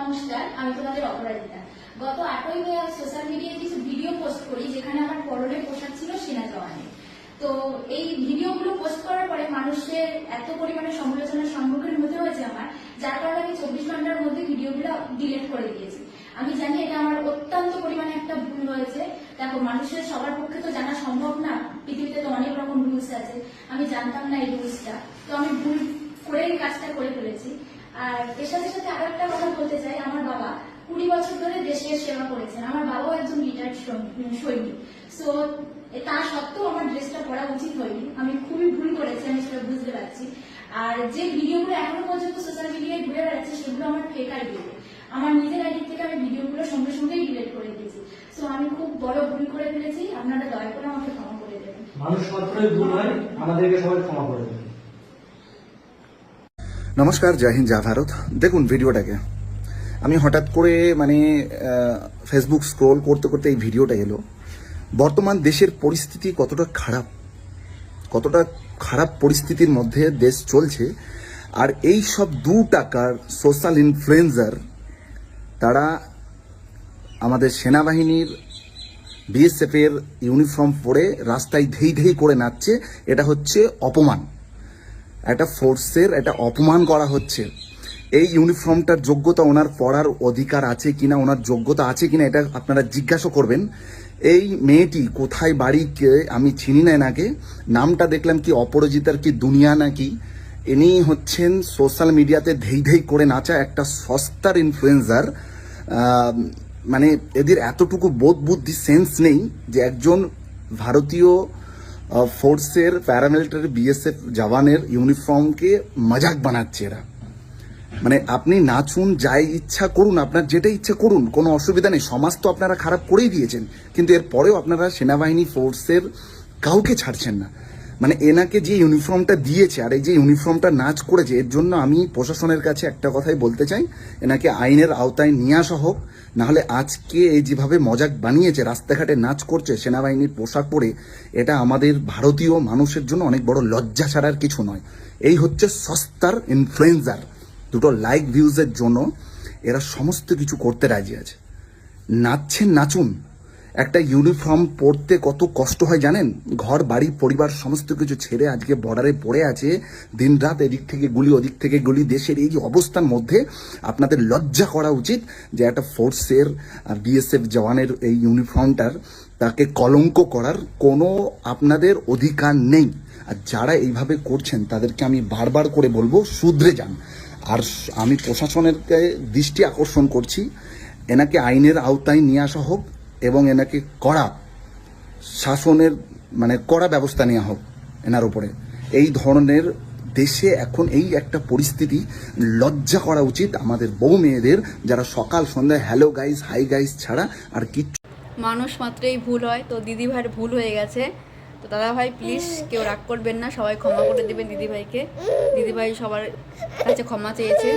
নমস্কার, আমি তোমাদের অপরাজিতা। গত আটই মে সোশ্যাল মিডিয়ায় কিছু ভিডিও পোস্ট করি, যেখানে আমার পরনের পোশাক ছিল সেনা জওয়ানের। তো এই ভিডিওগুলো পোস্ট করার পরে মানুষের এত পরিমাণে সমালোচনার সম্মুখীন হতে হয়েছে আমার, যার কারণে আমি চব্বিশ ঘণ্টার মধ্যে ভিডিওগুলো ডিলিট করে দিয়েছি। আমি জানি এটা আমার অত্যন্ত পরিমাণে একটা ভুল হয়েছে। দেখো, মানুষের সবার পক্ষে তো জানা সম্ভব না, পৃথিবীতে তো অনেক রকম রুলস আছে। আমি জানতাম না এই রুলসটা তো আমি ভুল করে এই কাজটা করে ফেলেছি। আর এর সাথে সাথে আরও একটা কথা বলতে চাই, আমার বাবা কুড়ি বছর ধরে দেশের সেবা করেছেন। আমার বাবাও একজন রিটায়ার্ড সৈনিক। সো তা সত্ত্বেও আমার ড্রেসটা পরা উচিত হয়নি। আমি খুবই ভুল করেছি, আমি সেটা বুঝতে পারছি। আর যে ভিডিওগুলো এখনও পর্যন্ত সোশ্যাল মিডিয়ায় ঘুরে বেড়াচ্ছে, সেগুলো আমার ফেক আইডি আমার নিজের আইডি থেকে আমি ভিডিওগুলো সঙ্গে সঙ্গেই ডিলেট করে দিয়েছি। সো আমি খুব বড় ভুল করে ফেলেছি। আপনারা দয়া করে আমাকে ক্ষমা করে দেবেন। মানুষ মাত্রই ভুল হয়, আমাদেরকে সবাই ক্ষমা করে দেবে নমস্কার, জয় হিন্দ, জয় ভারত। দেখুন ভিডিওটাকে। আমি হঠাৎ করে মানে ফেসবুক স্ক্রোল করতে করতে এই ভিডিওটা এলো। বর্তমান দেশের পরিস্থিতি কতটা খারাপ? কতটা খারাপ পরিস্থিতির মধ্যে দেশ চলছে। আর এই সব দু টাকার সোশ্যাল ইনফ্লুয়েন্সার তারা আমাদের সেনাবাহিনীর বিএসএফ এর ইউনিফর্ম পরে রাস্তায় ধেই ধেই করে নাচছে। এটা হচ্ছে অপমান। একটা ফোর্সের একটা অপমান করা হচ্ছে। এই ইউনিফর্মটার যোগ্যতা ওনার পড়ার অধিকার আছে কিনা, ওনার যোগ্যতা আছে কিনা এটা আপনারা জিজ্ঞাসা করবেন। এই মেয়েটি কোথায়, বাড়ি কে, আমি চিনি না এনাকে। নামটা দেখলাম কি অপরাজিতার কি দুনিয়া নাকি? ইনি হচ্ছেন সোশ্যাল মিডিয়াতে ধেই ধেই করে নাচা একটা সস্তার ইনফ্লুয়েন্সার মানে এদের এতটুকু বোধ বুদ্ধি সেন্স নেই যে একজন ভারতীয় ফোর্সের প্যারামিলিটারি বিএসএফ জওয়ানের ইউনিফর্মকে মজাক বানাচ্ছে এরা। মানে আপনি নাচুন, যাই ইচ্ছা করুন, আপনার যেটা ইচ্ছা করুন, কোনো অসুবিধা নেই, সমাজ তো আপনারা খারাপ করেই দিয়েছেন, কিন্তু এর পরেও আপনারা সেনাবাহিনী ফোর্সের কাউকে ছাড়ছেন না। মানে এনাকে যে ইউনিফর্মটা দিয়েছে আর এই যে ইউনিফর্মটা নাচ করেছে, এর জন্য আমি প্রশাসনের কাছে একটা কথাই বলতে চাই। এনাকে আইনের আওতায় নিয়ে আসা হোক, নাহলে আজকে এই যেভাবে মজাক বানিয়েছে, রাস্তাঘাটে নাচ করছে, সেনাবাহিনীর পোশাক পরে, এটা আমাদের ভারতীয় মানুষের জন্য অনেক বড় লজ্জা ছাড়ার কিছু নয়। এই হচ্ছে সস্তার ইনফ্লুয়েন্সার দুটো লাইক ভিউজের জন্য এরা সমস্ত কিছু করতে রাজি আছে। নাচছেন, নাচুন একটা ইউনিফর্ম পরতে কত কষ্ট হয় জানেন? ঘর, বাড়ি, পরিবার, সমস্ত কিছু ছেড়ে আজকে বর্ডারে পড়ে আছে। দিনরাত এদিক থেকে গুলি, ওদিক থেকে গুলি। দেশের এই যে অবস্থার মধ্যে আপনাদের লজ্জা করা উচিত যে একটা ফোর্সের বিএসএফ জওয়ানের এই ইউনিফর্মটার তাকে কলঙ্ক করার কোনো আপনাদের অধিকার নেই। আর যারা এইভাবে করছেন, তাদেরকে আমি বারবার করে বলব শুধরে যান। আর আমি প্রশাসনেরকে দৃষ্টি আকর্ষণ করছি। এনাকে আইনের আওতায় নিয়ে আসা হোক এবং এনাকে কড়া শাসনের মানে কড়া ব্যবস্থা নেওয়া হোক এনার উপরে। এই ধরনের দেশে এখন এই একটা পরিস্থিতি লজ্জা করা উচিত আমাদের বউ মেয়েদের যারা সকাল, সন্ধ্যায় হ্যালো গাইস হাই গাইস ছাড়া আর কিচ্ছু মানুষ মাত্রই ভুল হয়। তো দিদি ভাইয়ের ভুল হয়ে গেছে। তো দাদা ভাই প্লিজ কেউ রাগ করবেন না। সবাই ক্ষমা করে দেবেন দিদি ভাইকে দিদি ভাই সবার কাছে ক্ষমা চেয়েছে।